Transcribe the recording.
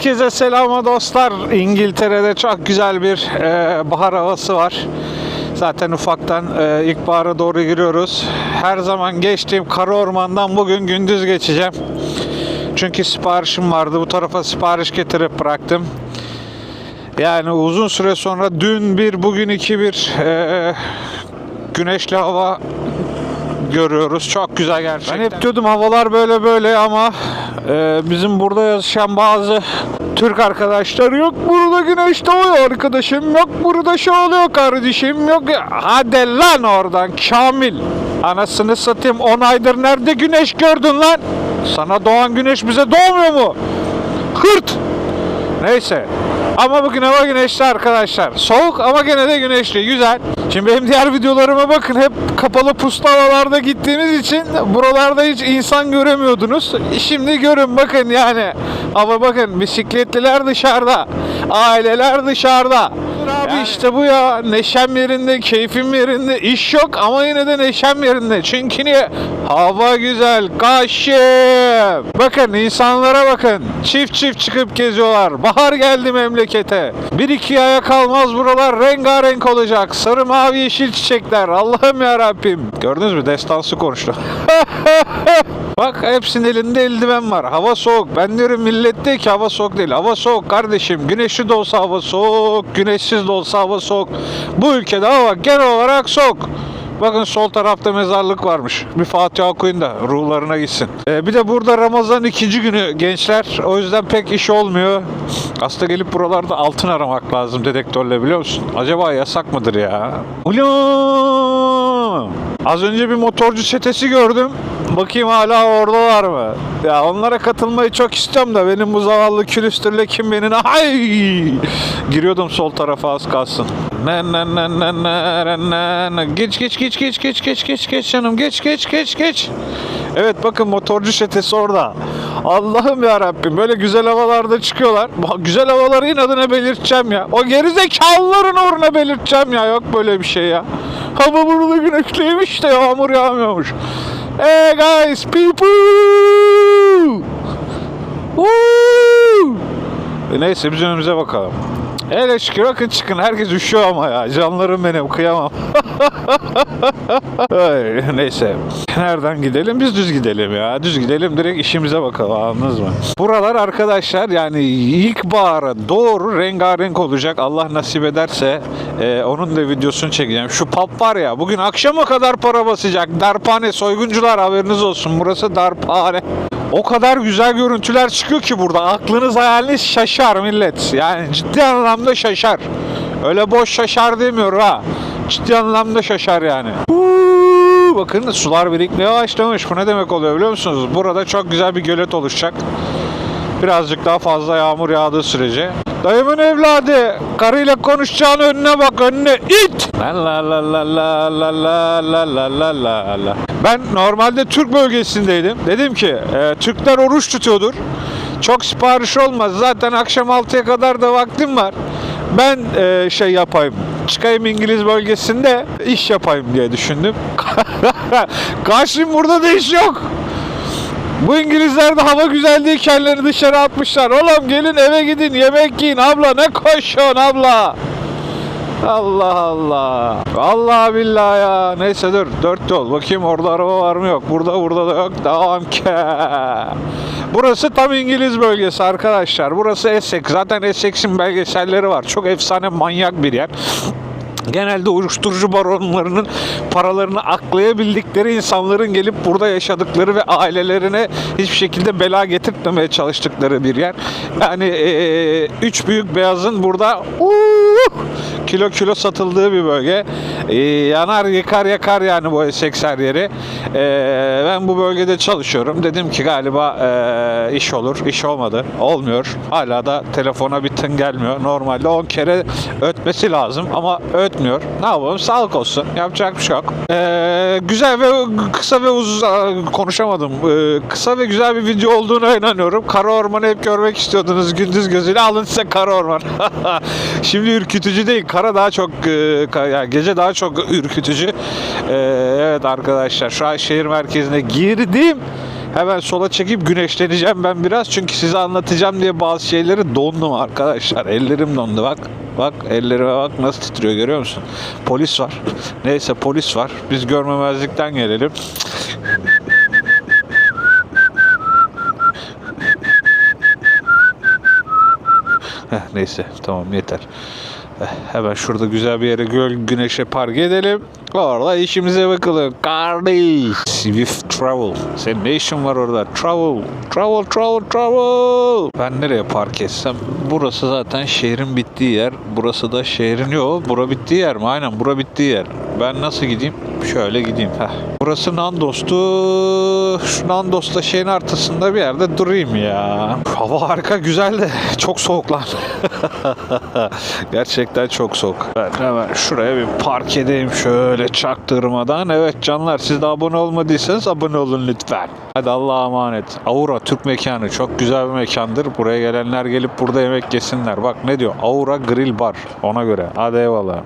Herkese selam dostlar. İngiltere'de çok güzel bir e, bahar havası var. Zaten ufaktan e, ilkbahara doğru giriyoruz. Her zaman geçtiğim kara ormandan bugün gündüz geçeceğim. Çünkü siparişim vardı. Bu tarafa sipariş getirip bıraktım. Yani uzun süre sonra dün bir, bugün iki bir e, güneşli hava görüyoruz. Çok güzel gerçekten. Ben hep diyordum havalar böyle böyle ama e, bizim burada yaşayan bazı Türk arkadaşlar yok burada güneş doğuyor arkadaşım yok burada şey oluyor kardeşim yok hadi lan oradan Kamil anasını satayım 10 aydır nerede güneş gördün lan sana doğan güneş bize doğmuyor mu hırt Neyse. Ama bugün hava güneşli arkadaşlar. Soğuk ama gene de güneşli. Güzel. Şimdi benim diğer videolarıma bakın. Hep kapalı puslu havalarda gittiğimiz için buralarda hiç insan göremiyordunuz. Şimdi görün bakın yani. Ama bakın bisikletliler dışarıda. Aileler dışarıda. Abi işte bu ya. Neşem yerinde, keyfim yerinde. iş yok ama yine de neşem yerinde. Çünkü niye? Hava güzel. Kaşım. Bakın insanlara bakın. Çift çift çıkıp geziyorlar. Bahar geldi memlekete. Bir iki aya kalmaz buralar rengarenk olacak. Sarı mavi yeşil çiçekler. Allah'ım ya Rabbim. Gördünüz mü? Destansı konuştu. Bak hepsinin elinde eldiven var. Hava soğuk. Ben diyorum millette ki hava soğuk değil. Hava soğuk kardeşim. Güneşli de olsa hava soğuk. Güneşsiz de olsa hava soğuk. Bu ülkede hava genel olarak soğuk. Bakın sol tarafta mezarlık varmış. Bir Fatiha okuyun da ruhlarına gitsin. Ee, bir de burada Ramazan ikinci günü gençler. O yüzden pek iş olmuyor. Aslında gelip buralarda altın aramak lazım dedektörle biliyor musun? Acaba yasak mıdır ya? Ulan! Az önce bir motorcu çetesi gördüm. Bakayım hala oradalar mı? Ya onlara katılmayı çok istiyorum da benim bu zavallı külüstürle kim benim? Ay! Giriyordum sol tarafa az kalsın. Geç geç geç geç geç geç geç geç canım geç geç geç geç. Evet bakın motorcu şetesi orada. Allah'ım ya Rabbim böyle güzel havalarda çıkıyorlar. Güzel havaları inadına belirteceğim ya. O geri zekalıların uğruna belirteceğim ya. Yok böyle bir şey ya. Hava burada güneşliymiş de yağmur yağmıyormuş. Hey guys, people! E neyse biz önümüze bakalım. Hele şükür bakın çıkın herkes üşüyor ama ya canlarım benim kıyamam. Ay, neyse nereden gidelim biz düz gidelim ya düz gidelim direkt işimize bakalım anladınız mı? Buralar arkadaşlar yani ilkbahara doğru rengarenk olacak Allah nasip ederse e, onun da videosunu çekeceğim. Şu pub var ya bugün akşama kadar para basacak darphane soyguncular haberiniz olsun burası darphane. O kadar güzel görüntüler çıkıyor ki burada. Aklınız hayaliniz şaşar millet. Yani ciddi anlamda şaşar. Öyle boş şaşar demiyor ha. Ciddi anlamda şaşar yani. Bakın sular birikmeye başlamış. Bu ne demek oluyor biliyor musunuz? Burada çok güzel bir gölet oluşacak. Birazcık daha fazla yağmur yağdığı sürece. Dayımın evladı. Karıyla konuşacağın önüne bak önüne. it. La la la la la la la la la la la. Ben normalde Türk bölgesindeydim. Dedim ki e, Türkler oruç tutuyordur. Çok sipariş olmaz. Zaten akşam 6'ya kadar da vaktim var. Ben e, şey yapayım. Çıkayım İngiliz bölgesinde iş yapayım diye düşündüm. Karşım burada da iş yok. Bu İngilizler de hava güzel diye kendilerini dışarı atmışlar. Oğlum gelin eve gidin yemek yiyin abla ne koşuyorsun abla. Allah Allah. Allah billah ya. Neyse dur. Dört yol. Bakayım orada araba var mı yok. Burada burada da yok. Devam ki. Burası tam İngiliz bölgesi arkadaşlar. Burası Essex. Zaten Essex'in belgeselleri var. Çok efsane manyak bir yer genelde uyuşturucu baronlarının paralarını aklayabildikleri insanların gelip burada yaşadıkları ve ailelerine hiçbir şekilde bela getirtmemeye çalıştıkları bir yer. Yani eee, üç büyük beyazın burada uh, kilo kilo satıldığı bir bölge. Eee, yanar yıkar yakar yani bu Essex her yeri. Eee, ben bu bölgede çalışıyorum. Dedim ki galiba eee, iş olur. İş olmadı. Olmuyor. Hala da telefona bir tın gelmiyor. Normalde 10 kere ötmesi lazım ama ötmüyor. Ne yapalım? Sağlık olsun. Yapacak bir şey yok. Eee, güzel ve kısa ve uzun konuşamadım. Eee, kısa ve güzel bir video olduğuna inanıyorum. Kara ormanı hep görmek istiyordunuz gündüz gözüyle. Alın size kara orman. Şimdi ürkütücü değil. Kara daha çok ka- yani gece daha çok ürkütücü. Eee, evet arkadaşlar şu an şehir merkezine girdim. Hemen sola çekip güneşleneceğim ben biraz. Çünkü size anlatacağım diye bazı şeyleri dondum arkadaşlar. Ellerim dondu bak. Bak ellerime bak nasıl titriyor görüyor musun? Polis var. Neyse polis var. Biz görmemezlikten gelelim. Neyse tamam yeter. Hemen şurada güzel bir yere göl güneşe park edelim. Orada işimize bakalım. Kardeş. Swift Travel. Senin ne işin var orada? Travel. Travel, travel, travel. Ben nereye park etsem? Burası zaten şehrin bittiği yer. Burası da şehrin yok. Bura bittiği yer mi? Aynen bura bittiği yer. Ben nasıl gideyim? Şöyle gideyim. Heh. Burası Nandos'tu. Şu Nandos'ta şeyin ortasında bir yerde durayım ya. Hava harika güzel de çok soğuk lan. Gerçekten çok soğuk. Ben hemen şuraya bir park edeyim şöyle çaktırmadan. Evet canlar siz de abone olmadıysanız abone olun lütfen. Hadi Allah'a emanet. Aura Türk mekanı çok güzel bir mekandır. Buraya gelenler gelip burada yemek yesinler. Bak ne diyor? Aura Grill Bar. Ona göre. Hadi eyvallah.